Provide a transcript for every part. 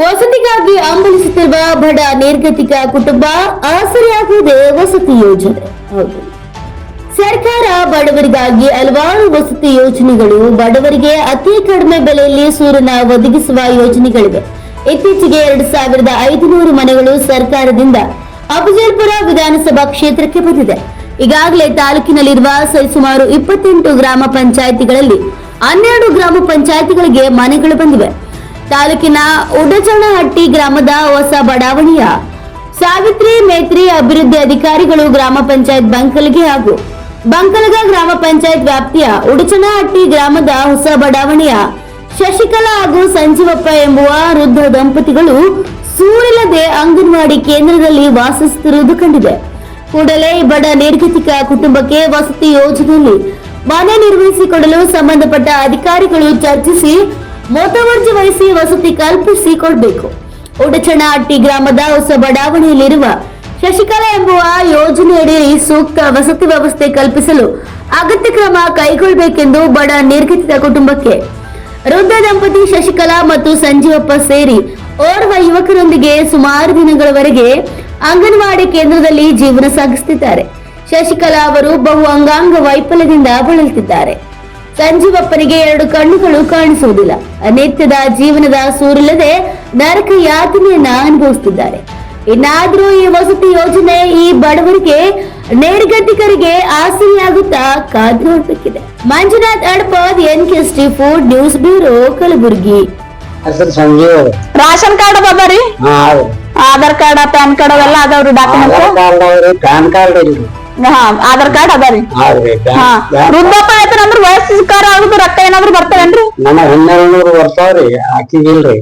ವಸತಿಗಾಗಿ ಹಂಬಲಿಸುತ್ತಿರುವ ಬಡ ನಿರ್ಗತಿಕ ಕುಟುಂಬ ಆಸರೆಯಾಗುವುದೇ ವಸತಿ ಯೋಜನೆ. ಹೌದು. ಸರ್ಕಾರ ಬಡವರಿಗಾಗಿ ಹಲವಾರು ವಸತಿ ಯೋಜನೆಗಳು ಬಡವರಿಗೆ ಅತಿ ಕಡಿಮೆ ಬೆಲೆಯಲ್ಲಿ ಸೂರನ ಒದಗಿಸುವ ಯೋಜನೆಗಳಿವೆ. ಇತ್ತೀಚೆಗೆ ಎರಡು ಸಾವಿರದ ಐದುನೂರು ಮನೆಗಳು ಸರ್ಕಾರದಿಂದ ಅಫಜಲ್ಪುರ ವಿಧಾನಸಭಾ ಕ್ಷೇತ್ರಕ್ಕೆ ಬಂದಿದೆ. ಈಗಾಗಲೇ ತಾಲೂಕಿನಲ್ಲಿರುವ ಸರಿಸುಮಾರು ಇಪ್ಪತ್ತೆಂಟು ಗ್ರಾಮ ಪಂಚಾಯಿತಿಗಳಲ್ಲಿ ಹನ್ನೆರಡು ಗ್ರಾಮ ಪಂಚಾಯಿತಿಗಳಿಗೆ ಮನೆಗಳು ಬಂದಿವೆ. ತಾಲೂಕಿನ ಉಡಚಣಹಟ್ಟಿ ಗ್ರಾಮದ ಹೊಸ ಬಡಾವಣೆಯ ಸಾವಿತ್ರಿ ಮೇತ್ರಿ ಅಭಿವೃದ್ಧಿ ಅಧಿಕಾರಿಗಳು ಗ್ರಾಮ ಪಂಚಾಯತ್ ಬಂಕಲ್ಗೆ ಹಾಗೂ ಬಂಕಲಗ ಗ್ರಾಮ ಪಂಚಾಯತ್ ವ್ಯಾಪ್ತಿಯ ಉಡಚನಹಟ್ಟಿ ಗ್ರಾಮದ ಹೊಸ ಬಡಾವಣೆಯ ಶಶಿಕಲಾ ಹಾಗೂ ಸಂಜೀವಪ್ಪ ಎಂಬುವ ವೃದ್ಧ ದಂಪತಿಗಳು ಸೂರಿಲ್ಲದೆ ಅಂಗನವಾಡಿ ಕೇಂದ್ರದಲ್ಲಿ ವಾಸಿಸುತ್ತಿರುವುದು ಕಂಡಿದೆ. ಕೂಡಲೇ ಬಡ ನಿರ್ಗತಿಕ ಕುಟುಂಬಕ್ಕೆ ವಸತಿ ಯೋಜನೆಯಲ್ಲಿ ಮನೆ ನಿರ್ವಹಿಸಿಕೊಡಲು ಸಂಬಂಧಪಟ್ಟ ಅಧಿಕಾರಿಗಳು ಚರ್ಚಿಸಿ ಮೊತ್ತವರ್ಜಿ ವಹಿಸಿ ವಸತಿ ಕಲ್ಪಿಸಿ ಕೊಡಬೇಕು ಉಡಚಣಹಟ್ಟಿ ಗ್ರಾಮದ ಹೊಸ ಬಡಾವಣೆಯಲ್ಲಿರುವ ಶಶಿಕಲಾ ಎಂಬುವ ಯೋಜನೆಯಡಿ ಸೂಕ್ತ ವಸತಿ ವ್ಯವಸ್ಥೆ ಕಲ್ಪಿಸಲು ಅಗತ್ಯ ಕ್ರಮ ಕೈಗೊಳ್ಳಬೇಕೆಂದು ಬಡ ನಿರ್ಗತಿತ ಕುಟುಂಬಕ್ಕೆ ವೃದ್ಧ ದಂಪತಿ ಶಶಿಕಲಾ ಮತ್ತು ಸಂಜೀವಪ್ಪ ಸೇರಿ ಓರ್ವ ಯುವಕರೊಂದಿಗೆ ಸುಮಾರು ದಿನಗಳವರೆಗೆ ಅಂಗನವಾಡಿ ಕೇಂದ್ರದಲ್ಲಿ ಜೀವನ ಸಾಗಿಸುತ್ತಿದ್ದಾರೆ. ಶಶಿಕಲಾ ಅವರು ಬಹು ಅಂಗಾಂಗ ವೈಫಲ್ಯದಿಂದ ಬಳಲುತ್ತಿದ್ದಾರೆ. ಸಂಜೀವಪ್ಪನಿಗೆ ಎರಡು ಕಣ್ಣುಗಳು ಕಾಣಿಸುವುದಿಲ್ಲ. ಅನಿತ್ಯದ ಜೀವನದ ಸೂರಿಲ್ಲದೆ ನರಕ ಯಾತನೆಯನ್ನ ಅನುಭವಿಸುತ್ತಿದ್ದಾರೆ. ಇನ್ನಾದ್ರೂ ಈ ವಸತಿ ಯೋಜನೆ ಈ ಬಡವರಿಗೆ ನೇರ್ಗತಿಕರಿಗೆ ಆಸರೆಯಾಗುತ್ತಾ ಕಾದು ನೋಡ್ಬೇಕಿದೆ Manjunath Adpad N K food news bureau Kalaburagi. ಹೆಸರು ಸಂಜೀವ್ ರಾಷನ್ ಕಾರ್ಡ್ ಅದಾವ್ರಿ ಆಧಾರ್ ಕಾರ್ಡ್ ಪ್ಯಾನ್ ಕಾರ್ಡ್ ಅವೆಲ್ಲ ಅದಾವ್ರಿ ಡಾಕ್ಯುಮೆಂಟ್ ಪ್ಯಾನ್ ಕಾರ್ಡ್ ಹಾ ಆಧಾರ್ ಕಾರ್ಡ್ ಅದಾರಿ ಹಾ ವೃದ್ಧಾಪ್ಯ ಆಯ್ತಾರ ಅಂದ್ರ ವಯಸ್ಸಿಕಾರ ಆಗುದು ರೊಕ್ಕ ಏನಾದ್ರು ಬರ್ತಾವೇನ್ರಿ ನನ್ನ ಹನ್ನೆರಡು ನೂರು ಬರ್ತಾವ್ರಿ ಆಕಿಗಿಲ್ರಿ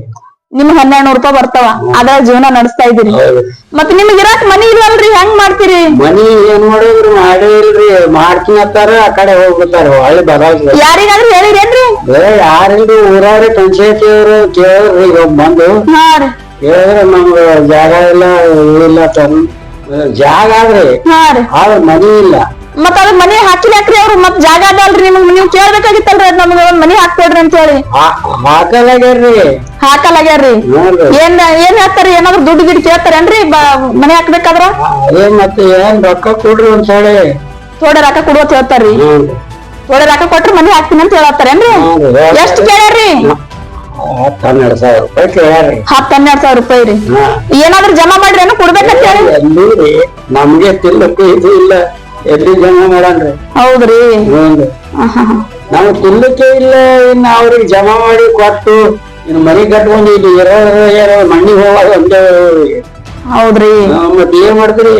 ನಿಮ್ ಹನ್ನೆರಡು ನೂರು ರೂಪಾಯಿ ಬರ್ತಾವ ಅದ ಜೀವನ ನಡೆಸ್ತಾ ಇದೀರಿ ಮತ್ತೆ ಮತ್ ನಿಮ್ಗೆ ಇರಾಕ್ ಮನಿ ಇಲ್ಲಲ್ರಿ ಹೆಂಗ್ ಮಾಡ್ತೀರಿ? ಮನಿ ಏನ್ ಮಾಡಿದ್ರು ಮಾಡೇ ಇಲ್ರಿ ಮಾಡ್ತೀನತ್ತಾರ ಆ ಕಡೆ ಹೋಗ್ಬಿಡ್ತಾರ ಹೊಳ್ಳಿ ಬರಲ್ರಿ ಯಾರಿಗಾದ್ರೂ ಹೇಳಿರೇನ್ರಿ? ಏ ಯಾರಿಲ್ರಿ ಊರವ್ರಿ ಪಂಚಾಯತಿ ಅವ್ರು ಕೇಳ್ರಿ ಈಗ ಬಂದು. ಹಾ ರೀ. ಕೇಳಿದ್ರೆ ನಮ್ಗ ಜಾಗ ಇಲ್ಲ ಇಲ್ಲ ತನ್ ಜಾಗ ಆದ್ರೆ ಹಾ ರೀ. ಆದ್ರೆ ಮನಿ ಇಲ್ಲ. ಮತ್ತ ಅದ್ ಮನಿ ಹಾಕಿಲ್ಯಾಕ್ರಿ ಅವ್ರು? ಮತ್ ಜಾಗ ಅದಲ್ರಿ ನಿಮ್ಗ್? ನೀವು ಕೇಳ್ಬೇಕಾಗಿತ್ತಲ್ರಿ ಅದ್ ನಮ್ಗ ಒಂದ್ ಮನಿ ಹಾಕ್ಕೊಡ್ರಿ ಅಂತ ಹೇಳಿ ಹಾ- ಹಾಕಲಾಗ್ಯಾರ್ರಿ. ಹಾಕಲಾಗ್ಯಾರ್ರಿ. ನೋಡ್ರಿ. ಏನ್ ಏನ್ ಹೇಳ್ತಾರ? ಏನಾದ್ರು ದುಡ್ಡು ಗಿಡ್ ಕೇಳ್ತಾರೇನ್ರಿ? ಬ- ಮನಿ ಹಾಕ್ಬೇಕಾದ್ರ? ಅದೇ ಮತ್ತೆ ಏನ್ ರೊಕ್ಕ ಕೊಡ್ರಿ ಅಂತ ಹೇಳಿ ಥೋಡೆ ರೊಕ್ಕ ಕೊಡುವ ಹೇಳ್ತಾರ್ರಿ. ಹ್ಞೂ ಥೋಡೆ ರೊಕ್ಕ ಕೊಟ್ರ ಮನಿ ಹಾಕ್ತೀನಿ ಅಂತ ಹೇಳತ್ತಾರೇನ್ರಿ? ಹ್ಞೂ ಎಷ್ಟ್ ಕೇಳ್ಯಾರ್ರಿ? ಹತ್ತು ಹನ್ನೆರಡು ಸಾವಿರ ರೂಪಾಯಿ ಕೇಳ್ಯಾರಿ ಹತ್ತ್ ಹನ್ನೆರಡ್ ಸಾವಿರ ರೂಪಾಯಿ ರೀ. ಏನಾದ್ರೂ ಏನಾದ್ರು ಜಮಾ ಮಾಡ್ರಿ ಏನೋ ಕೊಡ್ಬೇಕಂತ ಹೇಳಿ. ಎಲ್ಲಿ ನಮ್ಗೆ ತಿನ್ನಕ್ಕೂ ಇದು ಇಲ್ಲ. ಎಲ್ಲಿ ಜಮಾ ಮಾಡನ್ರಿ ಹೌದ್ರಿ. ಹ್ಞೂ ನಾವು ತಿಲ್ಲಕ್ಕೆ ಇಲ್ಲ ಇನ್ನು ಅವ್ರಿಗೆ ಜಮಾ ಮಾಡಿ ಕೊಟ್ಟು ಇನ್ನು ಮನೆ ಕಟ್ಕೊಂಡು ಇಲ್ಲಿ ಇರೋ ಏನೋ ಮಣ್ಣಿಗೆ ಹೋಗೋದು ಒಂದೇ ಹೌದ್ರಿ. ಮತ್ತೆ ಏನ್ ಮಾಡ್ತೀರಿ.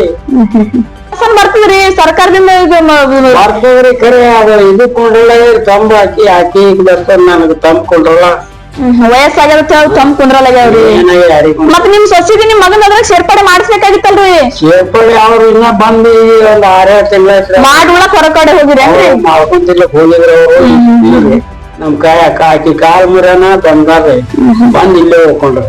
ಪೆನ್ಷನ್ ಬರ್ತದ್ರಿ ಸರ್ಕಾರದಿಂದ ಇದು ಮ- ಬರ್ತದ್ರಿ ಖರೆ ಅದು ಇದು ಕೊಂಡ್ರಲ್ಲ ತಂಬ ಹಾಕಿ ಹಾಕಿ ಬರ್ತಾರ ನನಗೆ ತಂಬ್ ಕೊಂಡ್ರಲ್ಲ. ಕುಂದ್ರಲ್ಲಾಗ್ಯಾವ್ರಿ ಏನಾಗಿ ಮತ್ತ ಮತ್ ನಿಮ್ ಸೊಸಿಗೆ ನಿಮ್ ಮಗನ ಅದ್ರಾಗ ಸೇರ್ಪಡೆ ಮಾಡಿಸ್ಬೇಕಾಗಿತ್ತಲ್ರಿ? ಸೇರ್ಪಡೆ ಅವ್ರು ಇನ್ನ ಬಂದು ಒಂದ್ ಆರೇಳು ತಿಂಗಳ ಮಾಡಿ ಉಳಕ್ ಹೊರ ಕಡೆ ಹೋಗಿರೇನ್ರಿ ಮಾಡ್ಕೊಂತಿಲ್ಲ ಹೋಗಿದ್ರು ಅವರು. ನಮ್ ಕಾಯ ಆಕಿ ಕಾಲ್ ಮುರನ ಬಂದಾರ್ರಿ. ಬಂದ್ ಇಲ್ಲೇ ಹೋಗ್ಕೊಂಡ್ರು